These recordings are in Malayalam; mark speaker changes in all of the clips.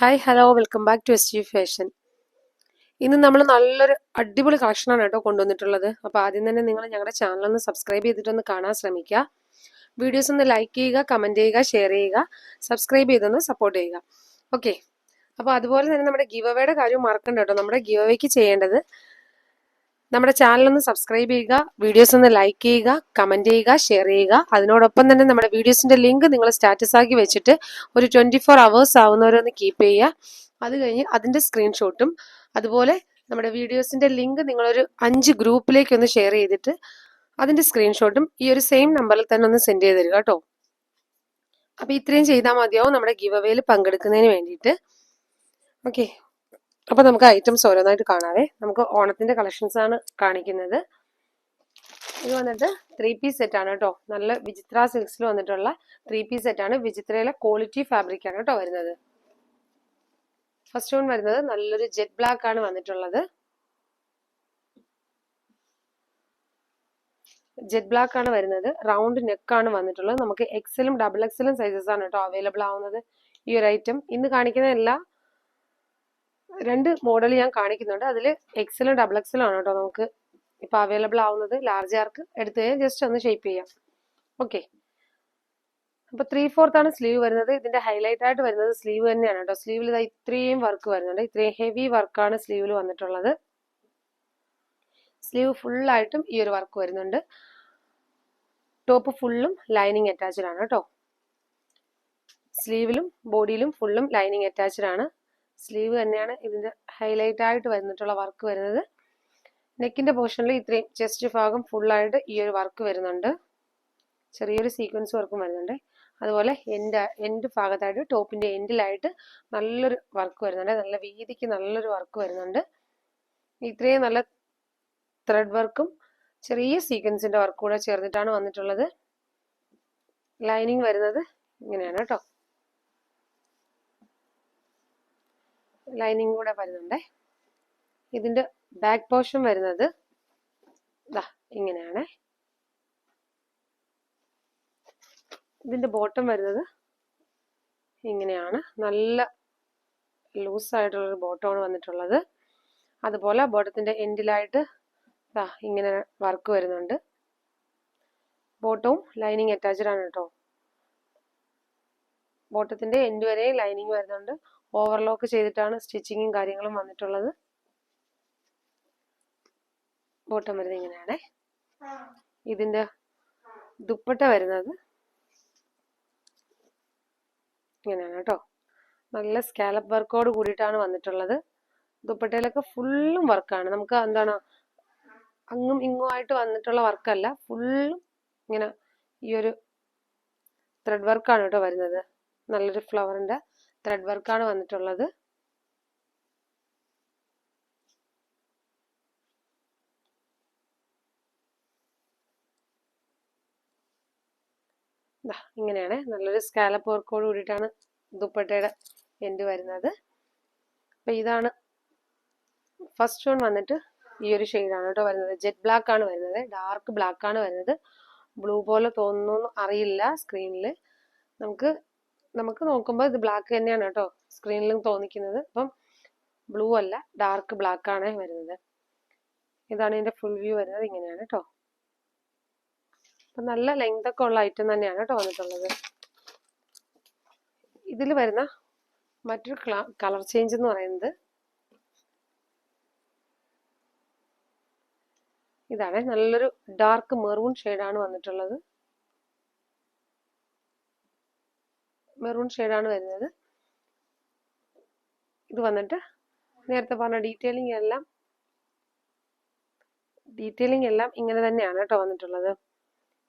Speaker 1: Hi hello welcome back to S G fashion ഇന്ന് നമ്മൾ നല്ലൊരു അടിപൊളി കളക്ഷനാണ് കേട്ടോ കൊണ്ടുവന്നിട്ടുള്ളത്. അപ്പോൾ ആദ്യം തന്നെ നിങ്ങൾ ഞങ്ങളുടെ ചാനലൊന്ന് സബ്സ്ക്രൈബ് ചെയ്തിട്ടൊന്ന് കാണാൻ ശ്രമിക്കുക വീഡിയോസ് ഒന്ന് ലൈക്ക് ചെയ്യുക കമന്റ് ചെയ്യുക ഷെയർ ചെയ്യുക സബ്സ്ക്രൈബ് ചെയ്തൊന്ന് സപ്പോർട്ട് ചെയ്യുക. ഓക്കെ അപ്പോൾ അതുപോലെ തന്നെ നമ്മുടെ ഗിവ് അവയുടെ കാര്യം മറക്കണ്ട കേട്ടോ. നമ്മുടെ ഗിവ് അവയ്ക്ക് ചെയ്യേണ്ടത് നമ്മുടെ ചാനൽ ഒന്ന് സബ്സ്ക്രൈബ് ചെയ്യുക വീഡിയോസ് ഒന്ന് ലൈക്ക് ചെയ്യുക കമന്റ് ചെയ്യുക ഷെയർ ചെയ്യുക. അതിനോടൊപ്പം തന്നെ നമ്മുടെ വീഡിയോസിന്റെ ലിങ്ക് നിങ്ങൾ സ്റ്റാറ്റസ് ആക്കി വെച്ചിട്ട് ഒരു ട്വന്റി ഫോർ അവേഴ്സ് ആവുന്നവരൊന്ന് കീപ്പ് ചെയ്യുക. അത് കഴിഞ്ഞ് അതിന്റെ സ്ക്രീൻഷോട്ടും അതുപോലെ നമ്മുടെ വീഡിയോസിന്റെ ലിങ്ക് നിങ്ങളൊരു അഞ്ച് ഗ്രൂപ്പിലേക്ക് ഒന്ന് ഷെയർ ചെയ്തിട്ട് അതിന്റെ സ്ക്രീൻഷോട്ടും ഈ ഒരു സെയിം നമ്പറിൽ തന്നെ ഒന്ന് സെൻഡ് ചെയ്ത് തരിക കേട്ടോ. അപ്പൊ ഇത്രയും ചെയ്താൽ മതിയാവും നമ്മുടെ ഗിവ് അവേയിൽ പങ്കെടുക്കുന്നതിന് വേണ്ടിയിട്ട്. ഓക്കെ അപ്പൊ നമുക്ക് ഐറ്റംസ് ഓരോന്നായിട്ട് കാണാവേ. നമുക്ക് ഓണത്തിന്റെ കളക്ഷൻസ് ആണ് കാണിക്കുന്നത്. ഇത് വന്നിട്ട് ത്രീ പീസ് സെറ്റ് ആണ് കേട്ടോ. നല്ല വിചിത്ര സിൽക്സിൽ വന്നിട്ടുള്ള ത്രീ പീസ് സെറ്റ് ആണ്. വിചിത്രയിലെ ക്വാളിറ്റി ഫാബ്രിക് ആണ് കേട്ടോ വരുന്നത്. ഫസ്റ്റ് വൺ വരുന്നത് നല്ലൊരു ജെറ്റ് ബ്ലാക്ക് ആണ് വന്നിട്ടുള്ളത്. ജെറ്റ് ബ്ലാക്ക് ആണ് വരുന്നത്. റൗണ്ട് നെക്ക് ആണ് വന്നിട്ടുള്ളത്. നമുക്ക് എക്സലും ഡബിൾ എക്സലും സൈസസ് ആണ് കേട്ടോ അവൈലബിൾ ആവുന്നത് ഈ ഒരു ഐറ്റം ഇന്ന് കാണിക്കുന്ന എല്ലാ രണ്ട് മോഡൽ ഞാൻ കാണിക്കുന്നുണ്ട്. അതിൽ എക്സലും ഡബിൾ എക്സലും ആണ് കേട്ടോ നമുക്ക് ഇപ്പൊ അവൈലബിൾ ആവുന്നത്. ലാർജ് ആർക്ക് എടുത്ത് ജസ്റ്റ് ഒന്ന് ഷേപ്പ് ചെയ്യാം. ഓക്കെ അപ്പൊ ത്രീ ഫോർത്ത് ആണ് സ്ലീവ് വരുന്നത്. ഇതിന്റെ ഹൈലൈറ്റ് ആയിട്ട് വരുന്നത് സ്ലീവ് തന്നെയാണ് കേട്ടോ. സ്ലീവിൽ ഇതാ ഇത്രയും വർക്ക് വരുന്നുണ്ട്. ഇത്രയും ഹെവി വർക്കാണ് സ്ലീവിൽ വന്നിട്ടുള്ളത്. സ്ലീവ് ഫുള്ളായിട്ടും ഈ ഒരു വർക്ക് വരുന്നുണ്ട്. ടോപ്പ് ഫുള്ളും ലൈനിങ് അറ്റാച്ച്ഡ് ആണ് കേട്ടോ. സ്ലീവിലും ബോഡിയിലും ഫുള്ളും ലൈനിങ് അറ്റാച്ച്ഡ് ആണ്. സ്ലീവ് തന്നെയാണ് ഇതിന്റെ ഹൈലൈറ്റ് ആയിട്ട് വന്നിട്ടുള്ള വർക്ക് വരുന്നത്. നെക്കിന്റെ പോർഷനിൽ ഇത്രയും ചെസ്റ്റ് ഭാഗം ഫുള്ളായിട്ട് ഈ ഒരു വർക്ക് വരുന്നുണ്ട്. ചെറിയൊരു സീക്വൻസ് വർക്കും വരുന്നുണ്ട്. അതുപോലെ എന്റെ എന്റെ ഭാഗത്തായിട്ട് ടോപ്പിന്റെ എൻഡിലായിട്ട് നല്ലൊരു വർക്ക് വരുന്നുണ്ട്. നല്ല വീതിക്ക് നല്ലൊരു വർക്ക് വരുന്നുണ്ട്. ഇത്രയും നല്ല ത്രെഡ് വർക്കും ചെറിയ സീക്വൻസിന്റെ വർക്കും കൂടെ ചേർന്നിട്ടാണ് വന്നിട്ടുള്ളത്. ലൈനിങ് വരുന്നത് ഇങ്ങനെയാണ് കേട്ടോ. ലൈനിങ് കൂടെ വരുന്നുണ്ട്. ഇതിന്റെ ബാക്ക് പോർഷൻ വരുന്നത് ദാ ഇങ്ങനെയാണ്. ഇതിന്റെ ബോട്ടം വരുന്നത് ഇങ്ങനെയാണ്. നല്ല ലൂസ് ആയിട്ടുള്ള ഒരു ബോട്ടമാണ് വന്നിട്ടുള്ളത്. അതുപോലെ ബോട്ടത്തിന്റെ എൻഡിലായിട്ട് ദാ ഇങ്ങനെ വർക്ക് വരുന്നുണ്ട്. ബോട്ടവും ലൈനിങ് അറ്റാച്ച്ഡ് ആണ് കേട്ടോ. ബോട്ടത്തിന്റെ എൻഡ് വരെ ലൈനിങ് വരുന്നുണ്ട്. ഓവർലോക്ക് ചെയ്തിട്ടാണ് സ്റ്റിച്ചിങ്ങും കാര്യങ്ങളും വന്നിട്ടുള്ളത്. ബോട്ടം വരുന്നത് ഇങ്ങനെയാണ്. ഇതിന്റെ ദുപ്പട്ട വരുന്നത് ഇങ്ങനെയാണ് കേട്ടോ. നല്ല സ്കാലപ്പ് വർക്കോട് കൂടിയിട്ടാണ് വന്നിട്ടുള്ളത്. ദുപ്പട്ടയിലൊക്കെ ഫുള്ളും വർക്കാണ്. നമുക്ക് എന്താണ് അങ്ങും ഇങ്ങും ആയിട്ട് വന്നിട്ടുള്ള വർക്കല്ല. ഫുള്ളും ഇങ്ങനെ ഈ ഒരു ത്രെഡ് വർക്കാണ് കേട്ടോ വരുന്നത്. നല്ലൊരു ഫ്ലവറിന്റെ ത്രെഡ് വർക്കാണ് വന്നിട്ടുള്ളത്. ഇങ്ങനെയാണ്. നല്ലൊരു സ്കാലപ്പ് വർക്കോട് കൂടിയിട്ടാണ് ദുപ്പട്ടയുടെ എൻഡ് വരുന്നത്. അപ്പൊ ഇതാണ് ഫസ്റ്റ് വൺ വന്നിട്ട് ഈ ഒരു ഷെയ്ഡാണ് കേട്ടോ വരുന്നത്. ജെറ്റ് ബ്ലാക്ക് ആണ് വരുന്നത്. ഡാർക്ക് ബ്ലാക്ക് ആണ് വരുന്നത്. ബ്ലൂ പോലെ തോന്നുന്നു അറിയില്ല സ്ക്രീനിൽ നമുക്ക് നമുക്ക് നോക്കുമ്പോൾ ഇത് ബ്ലാക്ക് തന്നെയാണ് കേട്ടോ സ്ക്രീനിലും തോന്നിക്കുന്നത്. അപ്പം ബ്ലൂ അല്ല ഡാർക്ക് ബ്ലാക്ക് ആണ് വരുന്നത്. ഇതാണ് ഇതിന്റെ ഫുൾ വ്യൂ വരുന്നത് ഇങ്ങനെയാണ് കേട്ടോ. അപ്പം നല്ല ലെങ്ത് ഒക്കെ ഉള്ള ഐറ്റം തന്നെയാണ് കേട്ടോ വന്നിട്ടുള്ളത്. ഇതിൽ വരുന്ന മറ്റൊരു കളർ ചേഞ്ച് എന്ന് പറയുന്നത് ഇതാണ്. നല്ലൊരു ഡാർക്ക് മെറൂൺ ഷെയ്ഡാണ് വന്നിട്ടുള്ളത്. മെറൂൺ ഷെയ്ഡാണ് വരുന്നത്. ഇത് വന്നിട്ട് നേരത്തെ പറഞ്ഞ ഡീറ്റെയിലിംഗ് എല്ലാം ഡീറ്റെയിലിംഗ് എല്ലാം ഇങ്ങനെ തന്നെയാണ് കേട്ടോ വന്നിട്ടുള്ളത്.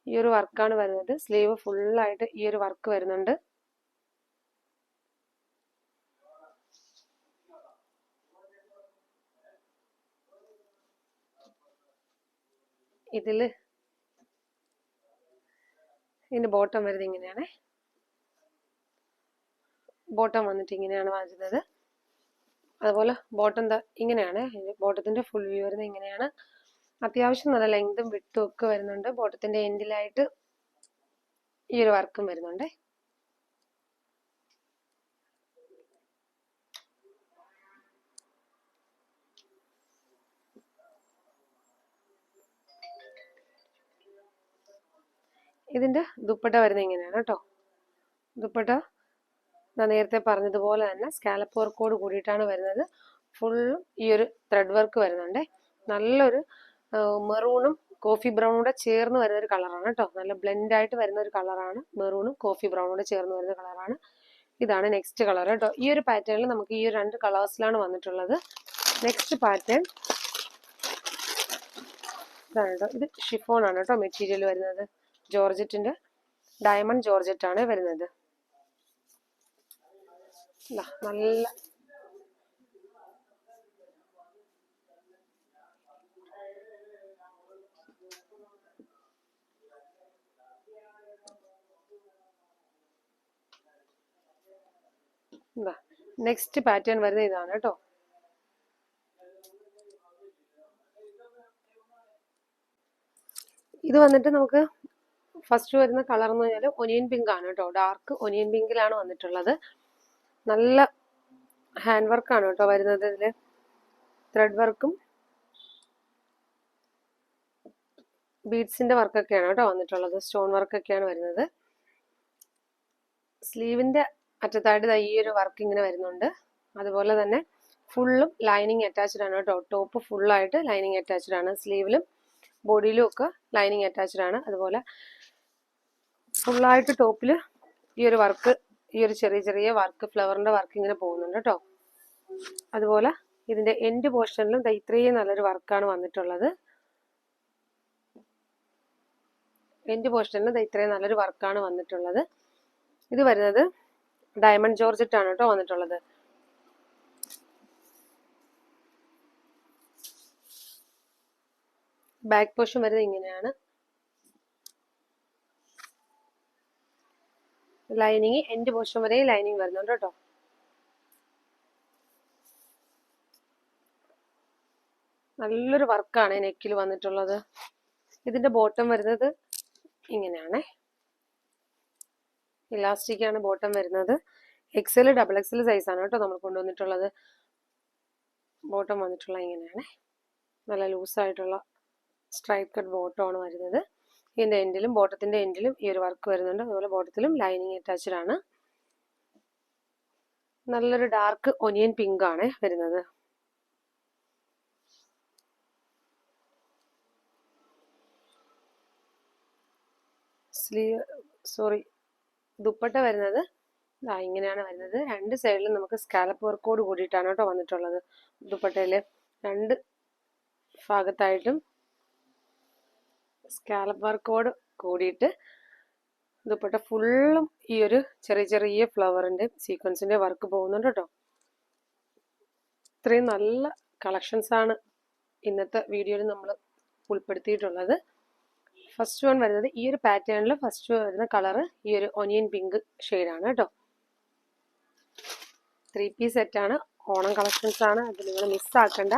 Speaker 1: ഈ ഒരു വർക്കാണ് വരുന്നത്. സ്ലീവ് ഫുള്ളായിട്ട് ഈ ഒരു വർക്ക് വരുന്നുണ്ട്. ഇതിൽ ഇതിന്റെ ബോട്ടം വരുന്നത് ഇങ്ങനെയാണ്. ബോട്ടം വന്നിട്ട് ഇങ്ങനെയാണ് വാങ്ങിച്ചത്. അതുപോലെ ബോട്ടം ഇങ്ങനെയാണ്. ബോട്ടത്തിന്റെ ഫുൾ വ്യൂ വരുന്നത് ഇങ്ങനെയാണ്. അത്യാവശ്യം നല്ല ലെങ്തും വിട്ടും ഒക്കെ വരുന്നുണ്ട്. ബോട്ടത്തിന്റെ എൻഡിലായിട്ട് ഈ ഒരു വർക്കും വരുന്നുണ്ട്. ഇതിന്റെ ദുപ്പട്ട വരുന്നത് ഇങ്ങനെയാണ് കേട്ടോ. ദുപ്പട്ട നേരത്തെ പറഞ്ഞതുപോലെ തന്നെ സ്കാലപ്പ് വർക്കോട് കൂടിയിട്ടാണ് വരുന്നത്. ഫുള്ളും ഈ ഒരു ത്രെഡ് വർക്ക് വരുന്നുണ്ട്. നല്ലൊരു മെറൂണും കോഫി ബ്രൗണും കൂടെ ചേർന്ന് വരുന്ന ഒരു കളറാണ് കേട്ടോ നല്ല ബ്ലെൻഡ് ആയിട്ട് വരുന്ന ഒരു കളറാണ് മെറൂണും കോഫി ബ്രൗണും കൂടെ ചേർന്ന് വരുന്ന കളറാണ് ഇതാണ് നെക്സ്റ്റ് കളർ കേട്ടോ ഈ ഒരു പാറ്റേണിൽ നമുക്ക് ഈ രണ്ട് കളേഴ്സിലാണ് വന്നിട്ടുള്ളത്. നെക്സ്റ്റ് പാറ്റേൺ ഇതാണ് കേട്ടോ ഇത് ഷിഫോൺ ആണ് കേട്ടോ മെറ്റീരിയൽ വരുന്നത്. ജോർജറ്റിന്റെ ഡയമണ്ട് ജോർജറ്റ് ആണ് വരുന്നത്. ദാ, നല്ല നെക്സ്റ്റ് പാറ്റേൺ വരുന്നത് ഇതാണ് കേട്ടോ. ഇത് വന്നിട്ട് നമുക്ക് ഫസ്റ്റ് വരുന്ന കളർ എന്ന് പറഞ്ഞാൽ ഒനിയൻ പിങ്ക് ആണ് കേട്ടോ. ഡാർക്ക് ഒനിയൻ പിങ്കിലാണ് വന്നിട്ടുള്ളത്. നല്ല ഹാൻഡ് വർക്കാണ് കേട്ടോ വരുന്നത് ഇതിൽ ത്രെഡ് വർക്കും ബീഡ്സിന്റെ വർക്കൊക്കെയാണ് കേട്ടോ വന്നിട്ടുള്ളത്. സ്റ്റോൺ വർക്കൊക്കെയാണ് വരുന്നത്. സ്ലീവിന്റെ അറ്റത്തായിട്ട് ഈ ഒരു വർക്ക് ഇങ്ങനെ വരുന്നുണ്ട്. അതുപോലെ തന്നെ ഫുള്ളും ലൈനിങ് അറ്റാച്ച്ഡ് ആണ് കേട്ടോ. ടോപ്പ് ഫുള്ളായിട്ട് ലൈനിങ് അറ്റാച്ച്ഡ് ആണ്. സ്ലീവിലും ബോഡിയിലും ഒക്കെ ലൈനിങ് അറ്റാച്ച്ഡ് ആണ്. അതുപോലെ ഫുള്ളായിട്ട് ടോപ്പിൽ ഈ ഒരു വർക്ക് ഈ ഒരു ചെറിയ ചെറിയ വർക്ക് ഫ്ലവറിന്റെ വർക്ക് ഇങ്ങനെ പോകുന്നുണ്ട് കേട്ടോ അതുപോലെ ഇതിന്റെ എൻഡ് പോർഷനിലും ഇത്രയും നല്ലൊരു വർക്കാണ് വന്നിട്ടുള്ളത്. എൻഡ് പോർഷനിലും ഇത്രയും നല്ലൊരു വർക്കാണ് വന്നിട്ടുള്ളത്. ഇത് വരുന്നത് ഡയമണ്ട് ജോർജറ്റ് ആണ് കേട്ടോ വന്നിട്ടുള്ളത്. ബാക്ക് പോർഷൻ വരുന്നത് ഇങ്ങനെയാണ്. ലൈനിങ് എൻഡ് പോർഷൻ വരെ ലൈനിങ് വരുന്നുണ്ട് കേട്ടോ. നല്ലൊരു വർക്കാണ് നെക്കിൽ വന്നിട്ടുള്ളത്. ഇതിന്റെ ബോട്ടം വരുന്നത് ഇങ്ങനെയാണ്. ഇലാസ്റ്റിക് ആണ് ബോട്ടം വരുന്നത്. എക്സൽ ഡബിൾ എക്സൽ സൈസ് ആണ് കേട്ടോ നമ്മൾ കൊണ്ടുവന്നിട്ടുള്ളത്. ബോട്ടം വന്നിട്ടുള്ള ഇങ്ങനെയാണ്. നല്ല ലൂസായിട്ടുള്ള സ്ട്രൈപ്പ് കട്ട് ബോട്ടം ആണ് വരുന്നത്. ഇതിന്റെ എൻഡിലും ബോട്ടത്തിന്റെ എൻഡിലും ഈ ഒരു വർക്ക് വരുന്നുണ്ട്. അതുപോലെ ബോട്ടത്തിലും ലൈനിങ് അറ്റാച്ച്ഡ് ആണ്. നല്ലൊരു ഡാർക്ക് ഒനിയൻ പിങ്ക് ആണ് വരുന്നത്. സ്ലീവ് സോറി ദുപ്പട്ട വരുന്നത്. ഇങ്ങനെയാണ് വരുന്നത്. രണ്ട് സൈഡിലും നമുക്ക് സ്കാലപ്പ് വർക്കോട് കൂടിയിട്ടാണ് കേട്ടോ വന്നിട്ടുള്ളത് ദുപ്പട്ടയിൽ രണ്ട് ഭാഗത്തായിട്ടും സ്കാലപ്പ് വർക്കോട് കൂടിയിട്ട് ദുപ്പട്ട ഫുള്ളും ഈ ഒരു ചെറിയ ചെറിയ ഫ്ലവറിന്റെ സീക്വൻസിന്റെ വർക്ക് പോകുന്നുണ്ട് കേട്ടോ ഇത്രയും നല്ല കളക്ഷൻസ് ആണ് ഇന്നത്തെ വീഡിയോയിൽ നമ്മൾ ഉൾപ്പെടുത്തിയിട്ടുള്ളത്. ഫസ്റ്റ് വൺ വരുന്നത് ഈ ഒരു പാറ്റേണിൽ ഫസ്റ്റ് വരുന്ന കളറ് ഈ ഒരു ഒനിയൻ പിങ്ക് ആണ് കേട്ടോ ത്രീ പീസ് സെറ്റാണ് ഓണം കളക്ഷൻസ് ആണ്. അത് നിങ്ങൾ മിസ്സാക്കണ്ട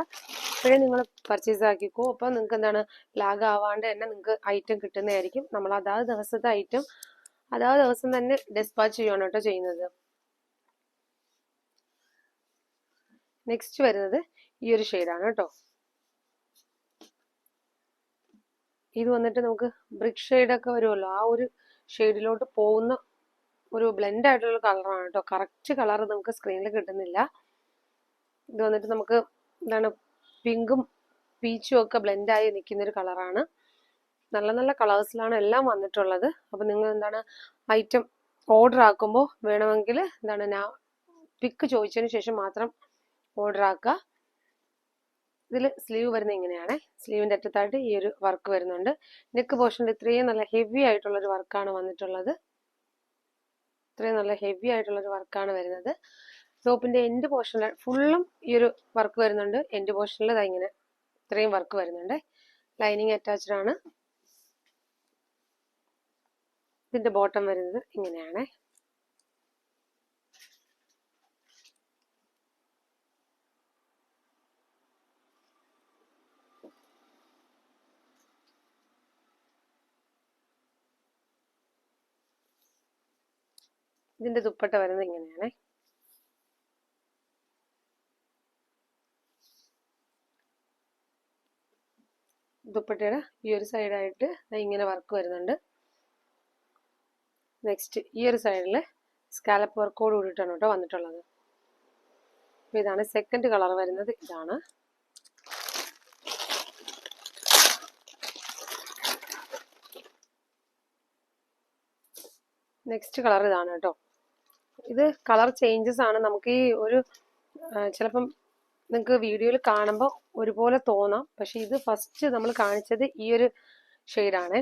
Speaker 1: ഇപ്പോഴേ നിങ്ങൾ പർച്ചേസ് ആക്കിക്കോ. അപ്പോൾ നിങ്ങൾക്ക് എന്താണ് ലാഗ് ആവാണ്ട് തന്നെ നിങ്ങൾക്ക് ഐറ്റം കിട്ടുന്നതായിരിക്കും. നമ്മൾ അതാത് ദിവസത്തെ ഐറ്റം അതാത് ദിവസം തന്നെ ഡെസ്പാച്ച് ചെയ്യുകയാണ് കേട്ടോ ചെയ്യുന്നത്. നെക്സ്റ്റ് വരുന്നത് ഈ ഒരു ഷെയ്ഡാണ് കേട്ടോ. ഇത് വന്നിട്ട് നമുക്ക് ബ്രിക് ഷെയ്ഡൊക്കെ വരുമല്ലോ ആ ഒരു ഷെയ്ഡിലോട്ട് പോകുന്ന ഒരു ബ്ലെൻഡ് ആയിട്ടുള്ള കളറാണ് കേട്ടോ. കറക്റ്റ് കളർ നമുക്ക് സ്ക്രീനിൽ കിട്ടുന്നില്ല. ഇത് വന്നിട്ട് നമുക്ക് എന്താണ് പിങ്കും പീച്ചും ഒക്കെ ബ്ലെൻഡായി നിൽക്കുന്ന ഒരു കളറാണ് നല്ല നല്ല കളേഴ്സിലാണ് എല്ലാം വന്നിട്ടുള്ളത്. അപ്പം നിങ്ങൾ എന്താണ് ഐറ്റം ഓർഡർ ആക്കുമ്പോൾ വേണമെങ്കിൽ എന്താണ് ഞാൻ പിക്ക് ചോദിച്ചതിന് ശേഷം മാത്രം ഓർഡർ ആക്കുക. ഇതിൽ സ്ലീവ് വരുന്നത് ഇങ്ങനെയാണ്. സ്ലീവിന്റെ അറ്റത്തായിട്ട് ഈ ഒരു വർക്ക് വരുന്നുണ്ട്. നെക്ക് പോർഷനിൽ ഇത്രയും നല്ല ഹെവി ആയിട്ടുള്ളൊരു വർക്കാണ് വന്നിട്ടുള്ളത്. ഇത്രയും നല്ല ഹെവി ആയിട്ടുള്ളൊരു വർക്കാണ് വരുന്നത്. ടോപ്പിന്റെ എൻഡ് പോർഷനിൽ ഫുള്ളും ഈ ഒരു വർക്ക് വരുന്നുണ്ട്. എൻഡ് പോർഷനിൽ ഇങ്ങനെ ഇത്രയും വർക്ക് വരുന്നുണ്ട്. ലൈനിങ് അറ്റാച്ച്ഡ് ആണ്. ഇതിന്റെ ബോട്ടം വരുന്നത് ഇങ്ങനെയാണ്. ഇതിന്റെ ദുപ്പട്ട വരുന്നത് ഇങ്ങനെയാണ്. ദുപ്പട്ടയുടെ ഈ ഒരു സൈഡായിട്ട് ഇങ്ങനെ വർക്ക് വരുന്നുണ്ട്. നെക്സ്റ്റ് ഈ ഒരു സൈഡിൽ സ്കാലപ്പ് വർക്കോട് കൂടിയിട്ടാണ് കേട്ടോ വന്നിട്ടുള്ളത്. അപ്പോൾ ഇതാണ് സെക്കൻഡ് കളർ വരുന്നത്. ഇതാണ്. നെക്സ്റ്റ് കളർ ഇതാണ് കേട്ടോ. ഇത് കളർ ചേഞ്ചസ് ആണ്. നമുക്ക് ഈ ഒരു ചിലപ്പം നിങ്ങൾക്ക് വീഡിയോയിൽ കാണുമ്പോൾ ഒരുപോലെ തോന്നാം. പക്ഷെ ഇത് ഫസ്റ്റ് നമ്മൾ കാണിച്ചത് ഈ ഒരു ഷെയ്ഡാണ്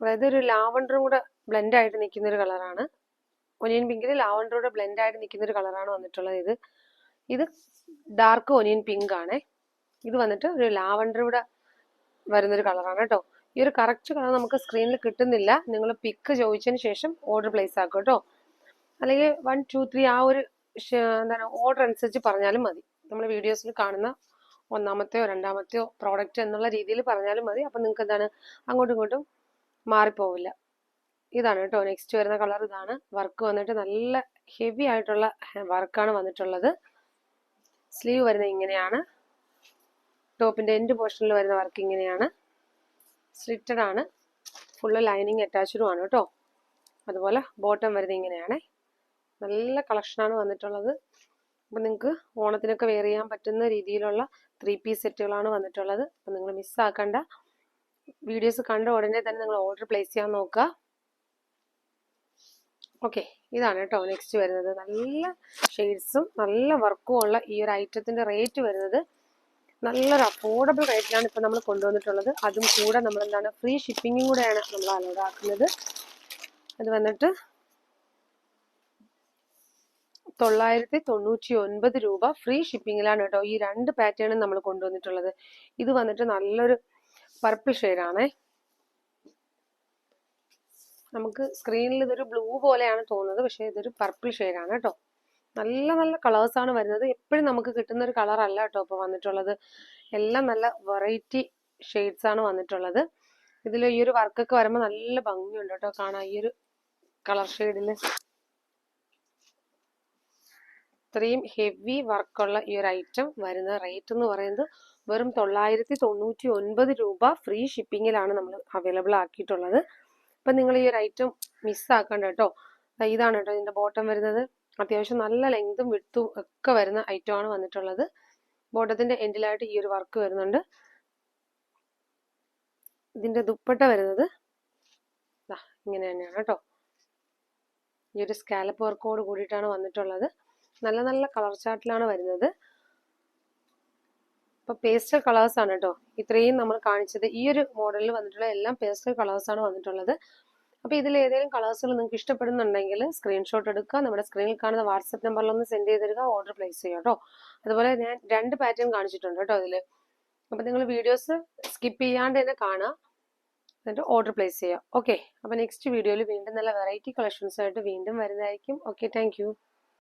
Speaker 1: അതായത് ഒരു ലാവണ്ടറും കൂടെ ബ്ലെൻഡ് ആയിട്ട് നിൽക്കുന്ന ഒരു കളറാണ് ഒനിയൻ പിങ്കിൽ ബ്ലെൻഡ് ആയിട്ട് നിൽക്കുന്ന ഒരു കളറാണ് വന്നിട്ടുള്ളത് ഇത്. ഇത് ഡാർക്ക് ഒനിയൻ പിങ്ക് ആണ്. ഇത് വന്നിട്ട് ഒരു ലാവണ്ടർ കൂടെ വരുന്നൊരു കളറാണ് കേട്ടോ. ഈ ഒരു കറക്റ്റ് കളർ നമുക്ക് സ്ക്രീനിൽ കിട്ടുന്നില്ല. നിങ്ങൾ പിക്ക് ചോദിച്ചതിന് ശേഷം ഓർഡർ പ്ലേസ് ആക്കും കേട്ടോ. അല്ലെങ്കിൽ വൺ ടു ത്രീ ആ ഒരു എന്താണ് ഓർഡർ അനുസരിച്ച് പറഞ്ഞാലും മതി. നമ്മൾ വീഡിയോസിൽ കാണുന്ന ഒന്നാമത്തെയോ രണ്ടാമത്തെയോ പ്രോഡക്റ്റ് എന്നുള്ള രീതിയിൽ പറഞ്ഞാലും മതി. അപ്പം നിങ്ങൾക്ക് എന്താണ്? അങ്ങോട്ടും ഇങ്ങോട്ടും മാറിപ്പോവില്ല. ഇതാണ് കേട്ടോ. നെക്സ്റ്റ് വരുന്ന കളർ ഇതാണ്. വർക്ക് വന്നിട്ട് നല്ല ഹെവി ആയിട്ടുള്ള വർക്കാണ് വന്നിട്ടുള്ളത്. സ്ലീവ് വരുന്നത് ഇങ്ങനെയാണ്. ടോപ്പിന്റെ എൻഡ് പോർഷനിൽ വരുന്ന വർക്ക് ഇങ്ങനെയാണ്. സ്ലിറ്റഡ് ആണ്. ഫുള്ള് ലൈനിങ് അറ്റാച്ച്ഡും ആണ് കേട്ടോ. അതുപോലെ ബോട്ടം വരുന്നത് ഇങ്ങനെയാണ്. നല്ല കളക്ഷനാണ് വന്നിട്ടുള്ളത്. അപ്പം നിങ്ങൾക്ക് ഓണത്തിനൊക്കെ വെയർ ചെയ്യാൻ പറ്റുന്ന രീതിയിലുള്ള ത്രീ പീസ് സെറ്റുകളാണ് വന്നിട്ടുള്ളത്. അപ്പം നിങ്ങൾ മിസ്സാക്കണ്ട വീഡിയോസ് കണ്ട ഉടനെ തന്നെ നിങ്ങൾ ഓർഡർ പ്ലേസ് ചെയ്യാൻ നോക്കുക ഓക്കെ ഇതാണ് കേട്ടോ നെക്സ്റ്റ് വരുന്നത്. നല്ല ഷെയ്ഡ്സും നല്ല വർക്കും ഉള്ള ഈ ഒരു ഐറ്റത്തിന്റെ റേറ്റ് വരുന്നത്. നല്ലൊരു അഫോർഡബിൾ റേറ്റിലാണ് ഇപ്പം നമ്മൾ കൊണ്ടുവന്നിട്ടുള്ളത്. അതും കൂടെ നമ്മൾ എന്താണ് ഫ്രീ ഷിപ്പിങ്ങും കൂടെയാണ് നമ്മൾ അലോഡ് ആക്കുന്നത്. അത് വന്നിട്ട് തൊള്ളായിരത്തി തൊണ്ണൂറ്റി ഒൻപത് രൂപ ഫ്രീ ഷിപ്പിങ്ങിലാണ് കേട്ടോ ഈ രണ്ട് പാറ്റേണും നമ്മൾ കൊണ്ടുവന്നിട്ടുള്ളത്. ഇത് വന്നിട്ട് നല്ലൊരു പർപ്പിൾ ഷെയ്ഡാണേ. നമുക്ക് സ്ക്രീനിൽ ഇതൊരു ബ്ലൂ പോലെയാണ് തോന്നുന്നത് പക്ഷേ ഇതൊരു പർപ്പിൾ ഷെയ്ഡാണ് കേട്ടോ. നല്ല നല്ല കളേഴ്സ് ആണ് വരുന്നത്. എപ്പോഴും നമുക്ക് കിട്ടുന്ന ഒരു കളർ അല്ല കേട്ടോ ഇപ്പോൾ വന്നിട്ടുള്ളത്. എല്ലാം നല്ല വെറൈറ്റി ഷെയ്ഡ്സ് ആണ് വന്നിട്ടുള്ളത്. ഇതിൽ ഈ ഒരു വർക്കൊക്കെ വരുമ്പോൾ നല്ല ഭംഗിയുണ്ട് കേട്ടോ കാണാൻ. ഈ ഒരു കളർ ഷെയ്ഡിൽ ഇത്രയും ഹെവി വർക്കുള്ള ഈ ഒരു ഐറ്റം വരുന്ന റേറ്റ് എന്ന് പറയുന്നത് വെറും തൊള്ളായിരത്തി തൊണ്ണൂറ്റി ഒൻപത് രൂപ ഫ്രീ ഷിപ്പിങ്ങിലാണ് നമ്മൾ അവൈലബിൾ ആക്കിയിട്ടുള്ളത്. അപ്പം നിങ്ങൾ ഈ ഒരു ഐറ്റം മിസ്സാക്കണ്ട കേട്ടോ. ഇതാണ് കേട്ടോ ഇതിന്റെ ബോട്ടം വരുന്നത്. അത്യാവശ്യം നല്ല ലെങ്തും വിട്ടും ഒക്കെ വരുന്ന ഐറ്റം ആണ് വന്നിട്ടുള്ളത്. ബോട്ടത്തിന്റെ എൻഡിലായിട്ട് ഈ ഒരു വർക്ക് വരുന്നുണ്ട്. ഇതിന്റെ ദുപ്പട്ട വരുന്നത് ഇങ്ങനെ തന്നെയാണ് കേട്ടോ. ഈ ഒരു സ്കാലപ്പ് വർക്കോട് കൂടിയിട്ടാണ് വന്നിട്ടുള്ളത്. നല്ല നല്ല കളർ ചാർട്ടിലാണ് വരുന്നത്. ഇപ്പൊ പേസ്റ്റൽ കളേഴ്സ് ആണ് കേട്ടോ ഇത്രയും നമ്മൾ കാണിച്ചത്. ഈ ഒരു മോഡലിൽ വന്നിട്ടുള്ള എല്ലാം പേസ്റ്റൽ കളേഴ്സ് ആണ് വന്നിട്ടുള്ളത്. അപ്പൊ ഇതിൽ ഏതെങ്കിലും കളേഴ്സുകൾ നിങ്ങൾക്ക് ഇഷ്ടപ്പെടുന്നുണ്ടെങ്കിൽ സ്ക്രീൻഷോട്ട് എടുക്കുക. നമ്മുടെ സ്ക്രീനിൽ കാണുന്ന വാട്സപ്പ് നമ്പറിൽ ഒന്ന് സെൻഡ് ചെയ്ത് തരിക ഓർഡർ പ്ലേസ് ചെയ്യുക കേട്ടോ അതുപോലെ ഞാൻ രണ്ട് പാറ്റേൺ കാണിച്ചിട്ടുണ്ട് കേട്ടോ അതിൽ അപ്പൊ നിങ്ങൾ വീഡിയോസ് സ്കിപ്പ് ചെയ്യാണ്ട് തന്നെ കാണുക. എന്നിട്ട് ഓർഡർ പ്ലേസ് ചെയ്യുക. ഓക്കെ അപ്പൊ നെക്സ്റ്റ് വീഡിയോയിൽ വീണ്ടും നല്ല വെറൈറ്റി കളക്ഷൻസ് ആയിട്ട് വീണ്ടും വരുന്നതായിരിക്കും. Okay thank